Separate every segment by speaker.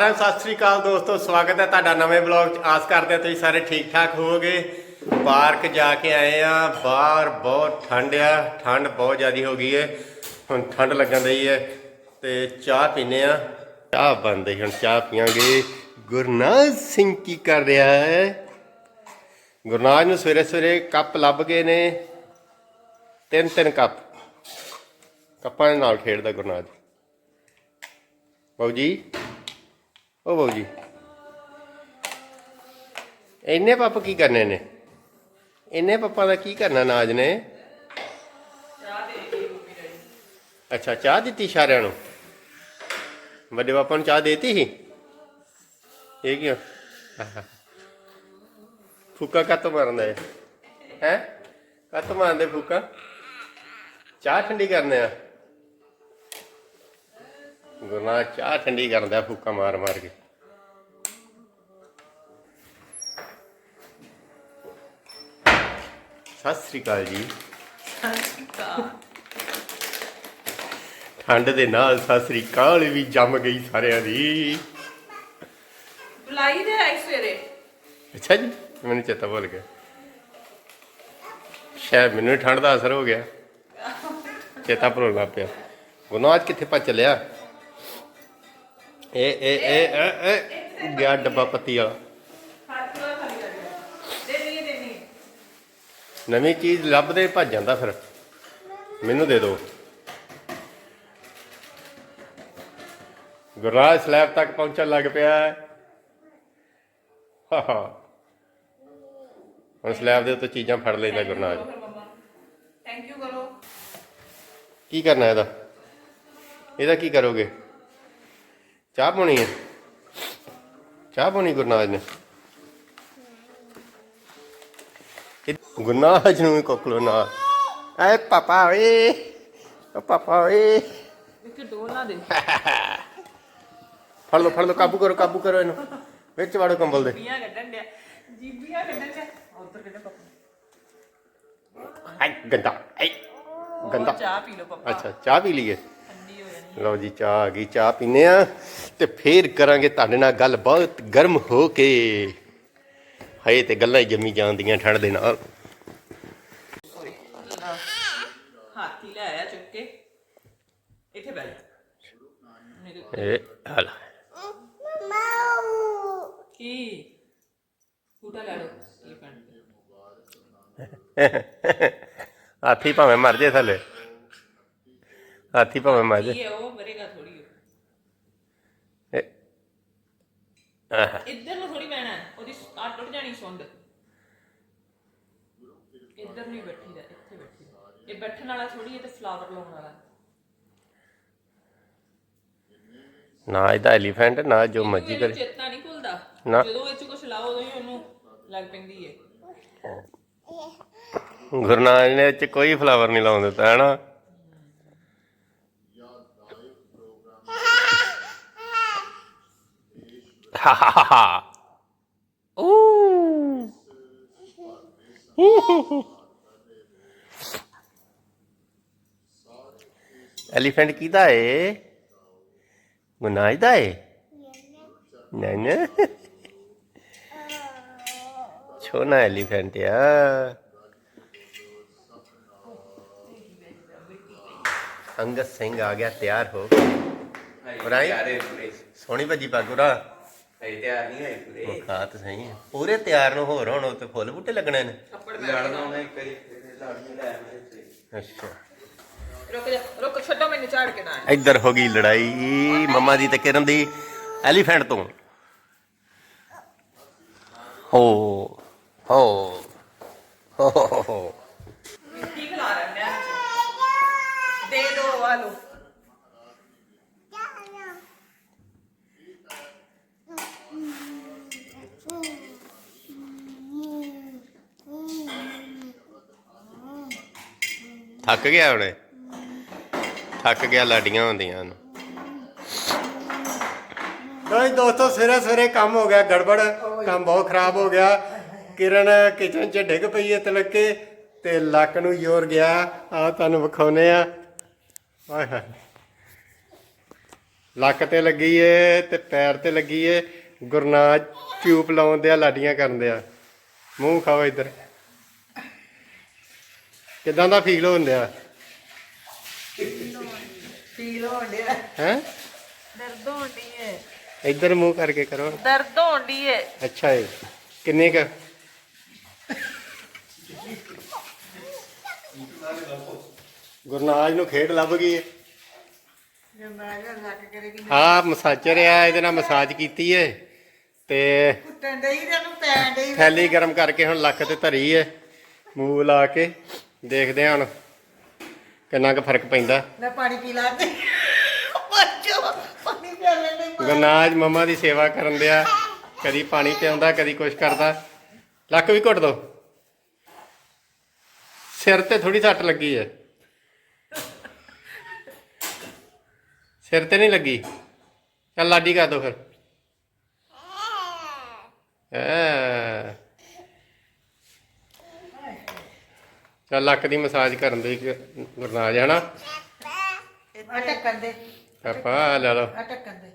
Speaker 1: ਸਾਰਿਆਂ ਨੂੰ ਸਤਿ ਸ੍ਰੀ ਅਕਾਲ ਦੋਸਤੋ, ਸਵਾਗਤ ਹੈ ਤੁਹਾਡਾ ਨਵੇਂ ਬਲੌਗ 'ਚ। ਆਸ ਕਰਦੇ ਹਾਂ ਤੁਸੀਂ ਸਾਰੇ ਠੀਕ ਠਾਕ ਹੋਵੋਗੇ। ਪਾਰਕ ਜਾ ਕੇ ਆਏ ਆ। ਬਾਹਰ ਬਹੁਤ ਠੰਡ ਆ। ਠੰਡ ਬਹੁਤ ਜ਼ਿਆਦੀ ਹੋ ਗਈ ਹੈ ਹੁਣ ਠੰਡ ਲੱਗਣ ਰਹੀ ਹੈ ਤੇ ਚਾਹ ਪੀਨੇ ਆ ਚਾਹ ਬੰਦੇ ਹੁਣ ਚਾਹ ਪੀਾਂਗੇ ਗੁਰਨਾਜ ਸਿੰਘ ਕੀ ਕਰ ਰਿਹਾ ਹੈ? ਗੁਰਨਾਜ ਨੂੰ ਸਵੇਰੇ ਸਵੇਰੇ ਕੱਪ ਲੱਭ ਗਏ ਨੇ। ਤਿੰਨ ਤਿੰਨ ਕੱਪ। ਕੱਪਾਂ ਦੇ ਨਾਲ ਖੇਡਦਾ ਗੁਰਨਾਜ। ਬਾਊ ਜੀ। ਉਹ ਬਾਊ ਜੀ। ਇੰਨੇ ਪੱਪ ਕੀ ਕਰਨੇ ਨੇ? ਇੰਨੇ ਪੱਪਾਂ ਦਾ ਕੀ ਕਰਨਾ ਨਾਜ ਨੇ? ਅੱਛਾ, ਚਾਹ ਦਿੱਤੀ ਸਾਰਿਆਂ ਨੂੰ? ਵੱਡੇ ਪਾਪਾ ਨੂੰ ਚਾਹ ਦੇਤੀ ਸੀ? ਇਹ ਕਿਉਂ? ਫੂਕਾ ਕੱਤ ਮਾਰਦਾ ਹੈ ਹੈ? ਕੱਤ ਮਾਰਦੇ ਫੂਕਾ? ਚਾਹ ਠੰਡੀ ਕਰਨੇ ਆ। ਗੁਰਨਾ ਚਾਹ ਠੰਡੀ ਕਰਦਾ ਫੂਕਾ ਮਾਰ ਮਾਰ ਕੇ। ਸਤਿ ਸ੍ਰੀ ਅਕਾਲ ਜੀ। ਠੰਡ ਦੇ ਨਾਲ ਸਤਿ ਸ੍ਰੀ ਅਕਾਲ ਵੀ ਜੰਮ ਗਈ ਸਾਰਿਆਂ ਦੀ।
Speaker 2: ਬੁਲਾਈ ਦੇ ਆਈ ਸਵੇਰੇ।
Speaker 1: ਅੱਛਾ ਜੀ ਮੈਨੂੰ ਚੇਤਾ ਭੁੱਲ ਗਿਆ। ਸ਼ਾਇਦ ਮੈਨੂੰ ਠੰਡ ਦਾ ਅਸਰ ਹੋ ਗਿਆ। ਚੇਤਾ ਭੁੱਲ ਲੱਗ ਪਿਆ। ਗੁਨਾਹ ਅੱਜ ਕਿੱਥੇ ਭੱਜ ਚੱਲਿਆ? ਇਹ ਇਹ ਇਹ ਇਹ- ਇਹ ਗਿਆ ਡੱਬਾ ਪੱਤੀ ਵਾਲਾ।
Speaker 2: ਹੱਥ ਨਾਲ ਖਾਲੀ ਕਰ ਦੇ ਦੇ ਨਹੀਂ ਦੇਣੀ
Speaker 1: ਨਵੀਂ ਚੀਜ਼ ਲੱਭਦੇ ਭੱਜ ਜਾਂਦਾ ਫਿਰ। ਮੈਨੂੰ ਦੇ ਦਿਓ ਗੁਰਰਾਜ ਸਲੈਬ ਤੱਕ ਪਹੁੰਚਣ ਲੱਗ ਪਿਆ ਹੈ। ਹਾ ਹਾ। ਹੁਣ ਸਲੈਬ ਦੇ ਉੱਤੇ ਚੀਜ਼ਾਂ ਫੜ ਲੈਂਦਾ ਗੁਰਨਾਜ
Speaker 2: ਥੈਂਕ ਯੂ ਕਰੋ।
Speaker 1: ਕੀ ਕਰਨਾ ਇਹਦਾ? ਇਹਦਾ ਕੀ ਕਰੋਗੇ? ਚਾਹ ਪਾਉਣੀ ਹੈ? ਚਾਹ ਪਾਉਣੀ ਗੁਰਨਾਜ ਨੇ? ਗੁਰਨਾਜ ਨੂੰ ਵੀ ਕੋਕਲੋ ਨਾ ਐ ਪਾਪਾ ਓਏ ਓ ਪਾਪਾ ਓਏ।
Speaker 2: ਇੱਕ ਡੋਲ ਨਾ ਦੇ।
Speaker 1: ਫੜ ਲਓ ਫੜ ਲਓ ਕਾਬੂ ਕਰੋ ਕਾਬੂ ਕਰੋ ਇਹਨੂੰ। ਵਿੱਚ ਵਾੜੋ ਕੰਬਲ ਦੇ।
Speaker 2: ਬੀਆਂ ਕੱਢਣ ਡਿਆ। ਜੀਬੀਆਂ ਕੱਢਣ ਡਿਆ। ਉਧਰ ਕਿਹੜੇ ਪਾਪਾ।
Speaker 1: ਐ ਗੰਦਾ। ਐ ਗੰਦਾ।
Speaker 2: ਚਾਹ ਪੀ ਲਓ ਪਾਪਾ।
Speaker 1: ਅੱਛਾ ਚਾਹ ਪੀ ਲਈਏ। ਲਓ ਜੀ ਚਾਹ ਆ ਗਈ ਚਾਹ ਪੀਨੇ ਆ ਤੇ ਫੇਰ ਕਰਾਂਗੇ ਤੁਹਾਡੇ ਨਾਲ ਗੱਲ ਬਹੁਤ ਗਰਮ ਹੋ ਕੇ। ਹਏ ਤੇ ਗੱਲਾਂ ਹੀ ਜੰਮੀ ਜਾਂਦੀਆਂ ਠੰਡ ਦੇ ਨਾਲ।
Speaker 2: ਲੈ, ਹਾਥੀ ਲੈ ਆਇਆ ਚੁੱਕ ਕੇ। ਇੱਥੇ ਬੈਠ
Speaker 1: ਇਹ ਹਲਾ।
Speaker 2: ਕੀ? ਫੂਟਾ ਲੈ ਪੈਣ
Speaker 1: ਹਾਥੀ ਭਾਵੇਂ ਮਰ ਜੇ ਥੱਲੇ। ਹਾਥੀ ਭਾਵੇਂ ਮਰ ਜੇ
Speaker 2: ਕੀ ਹੈ ਉਹ ਮਰੇਗਾ ਥੋੜੀ
Speaker 1: ਇਹ- ਆਹ,
Speaker 2: ਇੱਧਰ ਨੂੰ ਥੋੜੀ ਬਹਿਣਾ ਹੈ, ਉਹਦੀ ਆ ਟੁੱਟ ਜਾਣੀ ਸੁੰਡ। ਇੱਧਰ ਨਹੀਂ ਬੈਠੀ ਦਾ ਇੱਥੇ ਬੈਠੀ ਦਾ ਇਹ ਬੈਠਣ ਵਾਲਾ ਥੋੜੀ ਇਹ ਤੇ ਫਲਾਵਰ ਲਾਉਣ ਵਾਲਾ
Speaker 1: ਨਾ ਇਹਦਾ ਐਲੀਫੈਂਟ ਨਾ ਜੋ ਮਰਜ਼ੀ
Speaker 2: ਇਹਨੂੰ
Speaker 1: ਕਰੇ।
Speaker 2: ਚੇਤਾ ਨਹੀਂ ਭੁੱਲਦਾ।
Speaker 1: ਨਾ।
Speaker 2: ਜਦੋਂ ਇਹ ਚ ਕੁਝ ਲਾਓ ਉਦੋਂ ਹੀ ਉਹਨੂੰ ਲੱਗ ਪੈਂਦੀ ਹੈ।
Speaker 1: ਗੁਰਨਾਜ ਨੇ ਇਹ ਚ ਕੋਈ ਫਲਾਵਰ ਨਹੀਂ ਲਾਉਣ ਦਿੱਤਾ ਹੈਨਾ ਹਾ ਹਾ ਹਾ ਹਾ ਓ ਐਲੀਫੈਂਟ ਕਿਹਦਾ ਏ ਗੁਰਨਾਜ ਦਾ ਏ ਨਾ ਨਾ ਛੋਨਾ ਐਲੀਫੈਂਟ ਆ ਅੰਗਦ ਸਿੰਘ ਆ ਗਿਆ ਤਿਆਰ ਹੋ ਉਰਾਈ ਸੋਹਣੀ ਭੱਜੀ ਪੱਗੁਰਾ
Speaker 3: ਅਜੇ ਤਿਆਰ ਨਹੀਂ ਹੋਏ ਪੂਰੇ।
Speaker 1: ਤਾਂ ਸਹੀ ਹੈ ਪੂਰੇ ਤਿਆਰ ਨੂੰ ਹੋਰ ਹੁਣ ਉੱਤੇ ਫੁੱਲ ਬੂਟੇ ਲੱਗਣੇ ਨੇ।
Speaker 2: ਕੱਪੜ
Speaker 3: ਲੜਨਾ ਉਹਨੇ ਇੱਕ ਵਾਰੀ ਲੜ ਨਹੀਂ ਲੈ ਤੇ
Speaker 1: ਅੱਛਾ।
Speaker 2: ਰੁਕ ਜਾ ਰੁਕ ਛੱਡੋ ਮੈਨੂੰ ਝਾੜ ਕੇ ਨਾ।
Speaker 1: ਇੱਧਰ ਹੋ ਗਈ ਲੜਾਈ। ਮੰਮਾ ਦੀ ਤੇ ਕਿਰਨ ਦੀ ਐਲੀਫੈਂਟ ਤੋਂ। ਹੋ ਹੋ ਹੋ ਹੋ, ਹੋ।
Speaker 2: ਮਿੱਟੀ ਖਿਲਾ ਰਹੇ ਨੇ ਦੇ ਦੋ ਆ
Speaker 1: ਥੱਕ ਗਿਆ ਹੁਣੇ ਥੱਕ ਗਿਆ, ਲਾਡੀਆਂ ਹੁੰਦੀਆਂ ਨੂੰ ਨਹੀਂ ਦੋਸਤੋ ਸਵੇਰੇ ਸਵੇਰੇ ਕੰਮ ਹੋ ਗਿਆ, ਗੜਬੜ, ਕੰਮ ਬਹੁਤ ਖਰਾਬ ਹੋ ਗਿਆ। ਕਿਰਨ ਕਿਚਨ 'ਚ ਡਿੱਗ ਪਈ ਹੈ ਤਲਕੇ ਤੇ ਲੱਕ ਨੂੰ ਜ਼ੋਰ ਗਿਆ। ਆ ਤੁਹਾਨੂੰ ਵਿਖਾਉਨੇ ਆ। ਆਏ ਹਾਏ। ਲੱਕ ਤੇ ਲੱਗੀ ਏ ਤੇ ਪੈਰ ਤੇ ਲੱਗੀ ਏ। ਗੁਰਨਾਜ ਚੂਪ ਲਾਉਣ ਦਿਆ, ਲਾਡੀਆਂ ਕਰਨ ਦਿਆ। ਮੂੰਹ ਖਾਓ ਇੱਧਰ। ਕਿਦਾਂ ਦਾ ਫੀਲ ਹੁੰਦਿਆ
Speaker 4: ਫੀਲ ਹੋਣ ਡਿਆ।
Speaker 1: ਹੈ?
Speaker 4: ਦਰਦ ਹੋਣ ਡਈ ਹੈ
Speaker 1: ਇੱਧਰ ਮੂੰਹ ਕਰਕੇ ਕਰੋ।
Speaker 4: ਦਰਦ ਹੋਣ ਡਈ ਹੈ
Speaker 1: ਅੱਛਾ ਏ। ਕਿੰਨੇ ਕ? ਗੁਰਨਾਜ ਨੂੰ ਖੇਡ ਲੱਭ ਗਈ ਏ। ਆ ਮਸਾਜਰ ਆ ਇਹਦੇ ਨਾਲ ਮਸਾਜ ਕੀਤੀ ਏ। ਤੇ
Speaker 4: ਕੁੱਟਣ ਡਈ ਤੇ ਉਹਨੂੰ ਪੈਣ ਡਈ।
Speaker 1: ਥੈਲੀ ਗਰਮ ਕਰਕੇ ਹੁਣ ਲੱਕ ਤੇ ਧਰੀ ਏ। ਮੂੰਹ ਲਾ ਕੇ। ਦੇਖਦੇ ਹਾਂ ਹੁਣ ਕਿੰਨਾ ਕੁ ਫ਼ਰਕ ਪੈਂਦਾ।
Speaker 4: ਮੈਂ ਪਾਣੀ ਪੀ ਲਾ ਤੇ ਬੱਚੋ ਪਾਣੀ ਪੀ ਲੈਣੇ
Speaker 1: ਗੁਰਨਾਜ ਮੰਮਾ ਦੀ ਸੇਵਾ ਕਰਨ ਦਿਆ। ਕਦੀ ਪਾਣੀ ਪਿਆਉਂਦਾ ਕਦੀ ਕੁਛ ਕਰਦਾ। ਲੱਕ ਵੀ ਘੁੱਟ ਦੋ। ਸਿਰ ਤੇ ਥੋੜੀ ਸੱਟ ਲੱਗੀ ਏ ਸਿਰ ਤੇ ਨਹੀਂ ਲੱਗੀ। ਚੱਲ ਲਾਡੀ ਕਰ ਦੋ ਫਿਰ। ਐ। ਚੱਲ ਲੱਕ ਦੀ ਮਸਾਜ ਕਰਨ ਦੀ ਗੁਰਨਾਜ ਹਨਾ
Speaker 4: ਆ ਟੱਕਣ ਦੇ।
Speaker 1: ਪਾਪਾ ਆਹ ਲੈ ਲਓ।
Speaker 4: ਆ ਦੇ।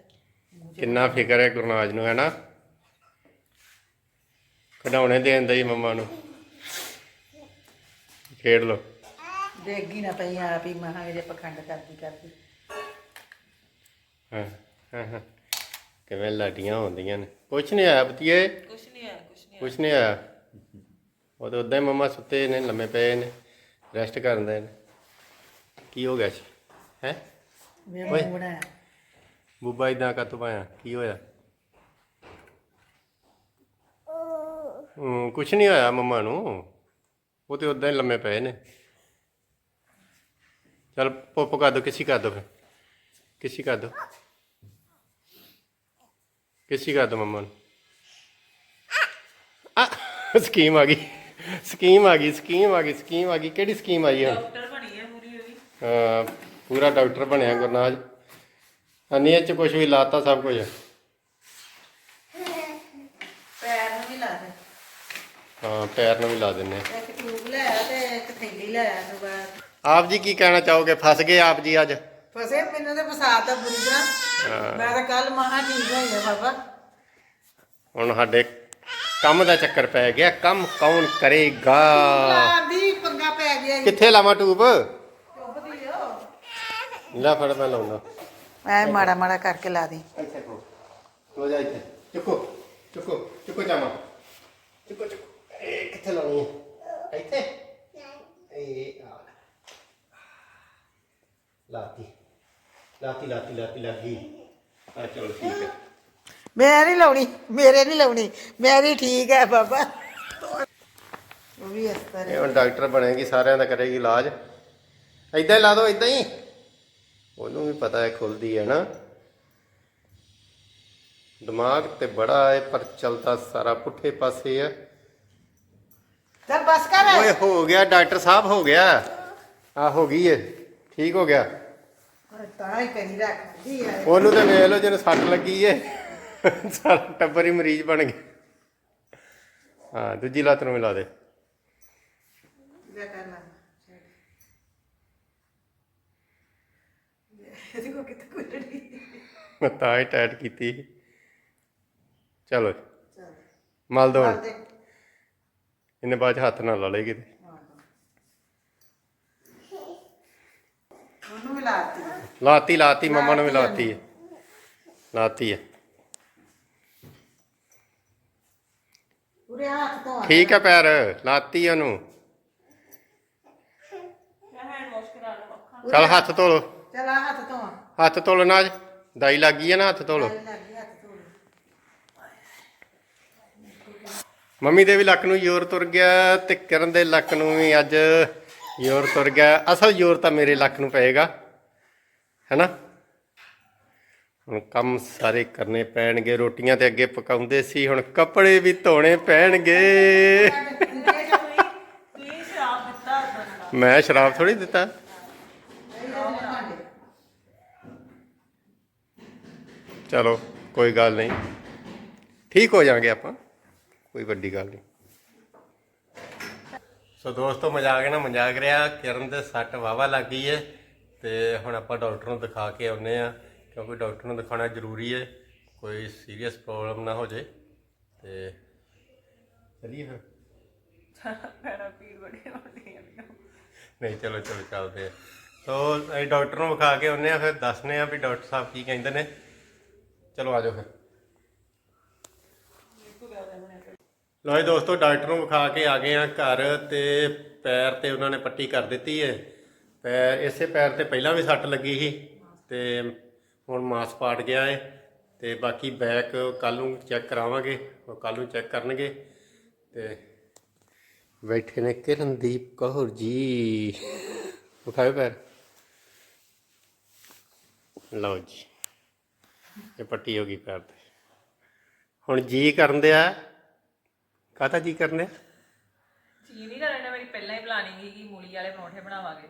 Speaker 1: ਕਿੰਨਾ ਫਿਕਰ ਹੈ ਗੁਰਨਾਜ ਨੂੰ ਹੈਨਾ ਕਢਾਉਣੇ ਦੇਣ ਦੀ ਮੰਮਾ ਨੂੰ। ਖੇਡ ਲੋ
Speaker 4: ਦੇਗੀ ਨਾ ਪਈ ਆਪ ਹੀ ਮਹਾਂ ਜੇ ਪਖੰਡ ਕਰਦੀ ਕਰਦੀ।
Speaker 1: ਹਾਂ ਹਾਂ ਹਾਂ। ਕਿਵੇਂ ਲਾਡੀਆਂ ਹੁੰਦੀਆਂ ਨੇ। ਕੁਛ ਨਹੀਂ ਆਇਆ ਬਤੀਏ
Speaker 4: ਕੁਛ ਨਹੀਂ ਆ ਕੁਛ ਨਹੀਂ
Speaker 1: ਕੁਛ ਨਹੀਂ ਆਇਆ? ਉਹ ਤਾਂ ਉਦਾਂ ਹੀ ਮੰਮਾ ਸੁੱਤੇ ਨੇ ਲੰਮੇ ਪਏ ਨੇ ਰੈਸਟ ਕਰਦੇ ਨੇ। ਕੀ ਹੋ ਗਿਆ ਸੀ? ਹੈ?
Speaker 4: ਮੇਰਾ
Speaker 1: ਓਏ।
Speaker 4: ਬਣਾਇਆ
Speaker 1: ਬੁੱਬਾ ਇਦਾਂ ਕਾਤੋਂ ਪਾਇਆ ਕੀ ਹੋਇਆ? ਹੂੰ ਕੁਛ ਨਹੀਂ ਹੋਇਆ ਮੰਮਾ ਨੂੰ। ਉਹ ਤੇ ਉਦਾਂ ਹੀ ਲੰਮੇ ਪਏ ਨੇ। ਚਲ ਪੁੱਪ ਕਰ ਦੋ ਕਿਸੀ ਕਰ ਦੋ ਫਿਰ। ਕਿਸੀ ਕਰ ਦੋ। ਕਿਸੀ ਕਰ ਦੋ ਮੰਮਾ ਨੂੰ। ਆ ਸਕੀਮ ਆ ਗਈ। ਸਕੀਮ ਆ ਗਈ ਸਕੀਮ ਆ ਗਈ ਸਕੀਮ ਆ ਗਈ। ਕਿਹੜੀ ਸਕੀਮ ਆਈ ਹੁਣ
Speaker 4: ਡਾਕਟਰ ਬਣੀ ਹੈ ਪੂਰੀ ਹੋਈ
Speaker 1: ਹਾਂ ਪੂਰਾ ਡਾਕਟਰ ਬਣਿਆ ਗੁਰਨਾਜ। ਅਨੀਏ ਚ ਕੁਝ ਵੀ ਲਾਤਾ ਸਭ ਕੁਝ
Speaker 4: ਪੈਰ ਨੂੰ ਵੀ ਲਾ ਦੇ।
Speaker 1: ਹਾਂ ਪੈਰ ਨੂੰ ਵੀ ਲਾ ਦਿੰਨੇ ਆ।
Speaker 4: ਇੱਕ ਟਿਊਬ ਲੈ ਆ ਤੇ ਇੱਕ ਥੈਲੀ ਲੈ ਆ ਨੂੰ ਬਾਅਦ।
Speaker 1: ਆਪ ਜੀ ਕੀ ਕਹਿਣਾ ਚਾਹੋਗੇ? ਫਸ ਗਏ ਆਪ ਜੀ ਅੱਜ?
Speaker 4: ਫਸੇ ਮੈਨੂੰ ਤੇ ਫਸਾਤਾ ਬੁਰੀ ਤਰ੍ਹਾਂ। ਮੈਂ ਤਾਂ ਕੱਲ ਮਹਾ ਠੀਕ ਹੋਈ ਆ ਬਾਬਾ।
Speaker 1: ਹੁਣ ਸਾਡੇ ਕੰਮ ਦਾ ਚੱਕਰ ਪੈ ਗਿਆ ਕੰਮ ਕੌਣ ਕਰੇਗਾ?
Speaker 4: ਲਾਦੀ ਪੰਗਾ ਪੈ ਗਿਆ ਜੀ।
Speaker 1: ਕਿੱਥੇ ਲਾਵਾਂ ਟੂਬ ਲੈ ਫੜ ਮੈਂ ਲਾਉਣਾ।
Speaker 4: ਐ ਮਾੜਾ ਮਾੜਾ ਕਰਕੇ ਲਾ ਦੇ।
Speaker 1: ਇੱਥੇ ਕੋ ਲੋ ਜਾ ਇੱਥੇ। ਚੁੱਕੋ ਚੁੱਕੋ ਚੁੱਕੋ ਜਾਮਾ ਚੁੱਕੋ ਚੁੱਕੋ। ਇਹ ਕਿੱਥੇ ਲਾਉਣੀ ਹੈ ਇੱਥੇ? ਇਹ ਆ ਲਾਤੀ। ਲਾਤੀ ਲਾਤੀ ਲਾਤੀ ਲੱਗੀ ਆ ਚਲੋ ਠੀਕ ਹੈ
Speaker 4: ਮੈਂ ਨਹੀਂ ਲਾਉਣੀ ਮੇਰੇ ਨਹੀਂ ਲਾਉਣੀ। ਮੇਰੀ ਠੀਕ ਹੈ ਬਾਬਾ। ਉਹ ਵੀ ਇਸ ਤਰ੍ਹਾਂ
Speaker 1: ਇਹ ਹੁਣ ਡਾਕਟਰ ਬਣੇਗੀ ਸਾਰਿਆਂ ਦਾ ਕਰੇਗੀ ਇਲਾਜ। ਇਦਾਂ ਹੀ ਲਾ ਦੋ ਇਦਾਂ ਹੀ। ਉਹਨੂੰ ਵੀ ਪਤਾ ਹੈ ਖੁੱਲਦੀ ਹੈ ਨਾ। ਦਿਮਾਗ ਤੇ ਬੜਾ ਹੈ ਪਰ ਚਲਦਾ ਸਾਰਾ ਪੁੱਠੇ ਪਾਸੇ ਹੈ
Speaker 4: ਚੱਲ ਬਸ ਕਰ।
Speaker 1: ਓਏ ਹੋ ਗਿਆ ਡਾਕਟਰ ਸਾਹਿਬ ਹੋ ਗਿਆ। ਆ ਹੋ ਗਈ ਏ ਠੀਕ ਹੋ ਗਿਆ।
Speaker 4: ਤਾਂ ਹੀ ਕਰੀ ਰੱਖਦੀ ਹੈ
Speaker 1: ਉਹਨੂੰ ਤੇ ਵੇਖ ਲਓ ਜਿਹਨੂੰ ਸੱਟ ਲੱਗੀ ਏ। ਸਾਰਾ ਟੱਬਰ ਹੀ ਮਰੀਜ਼ ਬਣ ਗਿਆ। ਹਾਂ ਦੂਜੀ ਲੱਤ ਨੂੰ ਮਿਲਾ ਦੇ।
Speaker 4: ਲੈ ਕਰ ਲਾ ਇਹਦੇ ਕੋ ਕਿਤੇ ਕੁੱਟਣੀ
Speaker 1: ਮੈਂ ਤਾਂ ਹੀ ਟਾਈਟ ਕੀਤੀ ਚਲੋ
Speaker 4: ਚੱਲ।
Speaker 1: ਮਲ ਦੋ। ਇਹਨੇ ਬਾਅਦ 'ਚ ਹੱਥ ਨਾਲ ਲਾ ਲਏ ਕਿਤੇ।
Speaker 4: ਉਹਨੂੰ ਵੀ ਲਾਤੀ।
Speaker 1: ਲਾਤੀ ਲਾਤੀ ਮੰਮਾ ਨੂੰ ਵੀ ਲਾਤੀ ਹੈ। ਲਾਤੀ ਹੈ।
Speaker 4: ਹੱਥ
Speaker 1: ਠੀਕ ਹੈ ਪੈਰ ਲਾਤੀ ਉਹਨੂੰ। ਚਲ ਹੱਥ ਧੋ ਲੋ
Speaker 4: ਚੱਲ ਆ ਹੱਥ ਆ
Speaker 1: ਹੱਥ ਧੋ ਲੋ ਨਾ ਅੱਜ ਦਾਈ ਲੱਗ ਗਈ ਹੈ ਨਾ ਹੱਥ ਧੋ ਲੋ ਮੰਮੀ ਦੇ ਵੀ ਲੱਕ ਨੂੰ ਜ਼ੋਰ ਤੁਰ ਗਿਆ ਤੇ ਕਿਰਨ ਦੇ ਲੱਕ ਨੂੰ ਵੀ ਅੱਜ ਜ਼ੋਰ ਤੁਰ ਗਿਆ। ਅਸਲ ਜ਼ੋਰ ਤਾਂ ਮੇਰੇ ਲੱਕ ਨੂੰ ਪਏਗਾ। ਹੈਨਾ? ਹੁਣ ਕੰਮ ਸਾਰੇ ਕਰਨੇ ਪੈਣਗੇ, ਰੋਟੀਆਂ ਤੇ ਅੱਗੇ ਪਕਾਉਂਦੇ ਸੀ, ਹੁਣ ਕੱਪੜੇ ਵੀ ਧੋਣੇ ਪੈਣਗੇ। ਮੈਂ ਸ਼ਰਾਬ ਥੋੜੀ ਦਿੱਤਾ। ਚਲੋ, ਕੋਈ ਗੱਲ ਨਹੀਂ। ਠੀਕ ਹੋ ਜਾਾਂਗੇ ਆਪਾਂ, ਕੋਈ ਵੱਡੀ ਗੱਲ ਨਹੀਂ। ਸੋ ਦੋਸਤੋ, ਮਜ਼ਾਕ ਨਾ, ਮਜ਼ਾਕ ਰਿਹਾ। ਕਿਰਨ ਦੇ ਸੱਟ ਵਾਵਾ ਲੱਗ ਗਈ ਏ ਤੇ ਹੁਣ ਆਪਾਂ ਡਾਕਟਰ ਨੂੰ ਦਿਖਾ ਕੇ ਆਉਨੇ ਆ ਕਿਉਂਕਿ ਡਾਕਟਰ ਨੂੰ ਦਿਖਾਉਣਾ ਜ਼ਰੂਰੀ ਹੈ ਕੋਈ ਸੀਰੀਅਸ ਪ੍ਰੋਬਲਮ ਨਾ ਹੋ ਜੇ ਤੇ ਚਲੀਏ ਫਿਰ।
Speaker 2: ਪੈਰਾਂ ਪੀੜ ਬੜੀ ਹੈ ਮੈਨੂੰ।
Speaker 1: ਨਹੀਂ ਚਲੋ ਚਲੋ ਚੱਲਦੇ ਆ। ਸੋ ਅਸੀਂ ਡਾਕਟਰ ਨੂੰ ਵਿਖਾ ਕੇ ਆਉਂਦੇ ਆ ਫਿਰ ਦੱਸਨੇ ਆ ਵੀ ਡਾਕਟਰ ਸਾਹਿਬ ਕੀ ਕਹਿੰਦੇ ਨੇ। ਚਲੋ ਆ ਜਾਓ ਫਿਰ। ਲੋ ਜੀ ਦੋਸਤੋ ਡਾਕਟਰ ਨੂੰ ਵਿਖਾ ਕੇ ਆ ਗਏ ਆ ਘਰ ਤੇ ਪੈਰ ਤੇ ਉਹਨਾਂ ਨੇ ਪੱਟੀ ਕਰ ਦਿੱਤੀ ਹੈ। ਪੈਰ ਇਸੇ ਪੈਰ ਤੇ ਪਹਿਲਾਂ ਵੀ ਸੱਟ ਲੱਗੀ ਸੀ ਤੇ ਹੁਣ ਮਾਸ ਪਾਟ ਗਿਆ ਹੈ ਤੇ ਬਾਕੀ ਬੈਕ ਕੱਲ ਨੂੰ ਚੈੱਕ ਕਰਾਵਾਂਗੇ, ਉਹ ਕੱਲ ਨੂੰ ਚੈੱਕ ਕਰਨਗੇ ਤੇ ਬੈਠੇ ਨੇ ਕਿਰਨਦੀਪ ਕੌਰ ਜੀ। ਉਠਾਓ ਪੈਰ। ਲਓ ਜੀ, ਇਹ ਪੱਟੀ ਹੋ ਗਈ ਪੈਰ ਤੇ। ਹੁਣ ਜੀ ਕਰਨ ਦਿਆ? ਕਾਹਦਾ ਜੀ ਕਰਨੇ
Speaker 2: ਜੀ ਨਹੀਂ ਕਰਨਾ ਮੇਰੀ ਪਹਿਲਾਂ ਹੀ ਪਲਾਨਿੰਗ ਸੀ ਕਿ ਮੂਲੀ ਵਾਲੇ ਪਰੌਂਠੇ ਬਣਾਵਾਂਗੇ।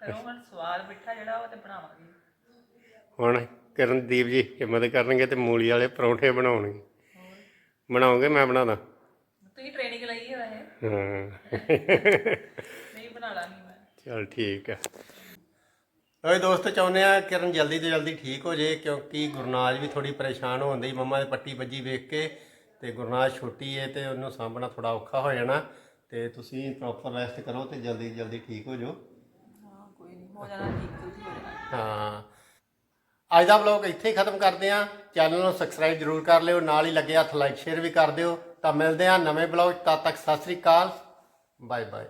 Speaker 2: ਫਿਰ ਉਹ ਹੁਣ ਸਵਾਦ ਮਿੱਠਾ ਜਿਹੜਾ ਉਹ ਤੇ ਬਣਾਵਾਂਗੇ।
Speaker 1: ਹੁਣ ਕਰਨਦੀਪ ਜੀ ਹਿੰਮਤ ਕਰਨਗੇ ਤੇ ਮੂਲੀ ਵਾਲੇ ਪਰੌਂਠੇ ਬਣਾਉਣਗੇ। ਬਣਾਓਗੇ? ਮੈਂ ਬਣਾਦਾ।
Speaker 2: ਤੁਸੀਂ ਟ੍ਰੇਨਿੰਗ ਲਈ ਹੈ ਵੈਸੇ।
Speaker 1: ਹਾਂ।
Speaker 2: ਨਹੀਂ ਬਣਾ ਲਾਂਗੀ ਮੈਂ।
Speaker 1: ਚਲ ਠੀਕ ਹੈ ਓਏ ਦੋਸਤ ਚਾਹੁੰਦੇ ਆ ਕਿਰਨ ਜਲਦੀ ਤੋਂ ਜਲਦੀ ਠੀਕ ਹੋ ਜੇ ਕਿਉਂਕਿ ਗੁਰਨਾਜ ਵੀ ਥੋੜੀ ਪਰੇਸ਼ਾਨ ਹੁੰਦੀ ਮੰਮਾ ਦੀ ਪੱਟੀ ਵੱਜੀ ਵੇਖ ਕੇ ਤੇ ਗੁਰਨਾਜ ਛੋਟੀ ਏ ਤੇ ਉਹਨੂੰ ਸਾਂਭਣਾ ਥੋੜਾ ਔਖਾ ਹੋ ਜਾਣਾ। ਤੇ ਤੁਸੀਂ ਪ੍ਰੋਪਰ ਰੈਸਟ ਕਰੋ ਤੇ ਜਲਦੀ ਜਲਦੀ ਠੀਕ ਹੋ ਜਾਓ।
Speaker 2: ਹਾਂ ਕੋਈ ਨਹੀਂ ਹੋ ਜਾਣਾ ਠੀਕ ਤੁਸੀਂ ਹੋ ਜਾਣਾ
Speaker 1: ਹਾਂ। ਅੱਜ ਦਾ ਵਲੌਗ ਇੱਥੇ ਹੀ ਖਤਮ ਕਰਦੇ ਹਾਂ। ਚੈਨਲ ਨੂੰ ਸਬਸਕ੍ਰਾਈਬ ਜਰੂਰ ਕਰ ਲਿਓ। ਨਾਲ ਹੀ ਲੱਗੇ ਹੱਥ ਲਾਈਕ ਸ਼ੇਅਰ ਵੀ ਕਰ ਦਿਓ। ਤਾਂ ਮਿਲਦੇ ਹਾਂ ਨਵੇਂ ਵਲੌਗ ਤਦ ਤੱਕ ਸਤਿ ਸ੍ਰੀ ਅਕਾਲ। Bye bye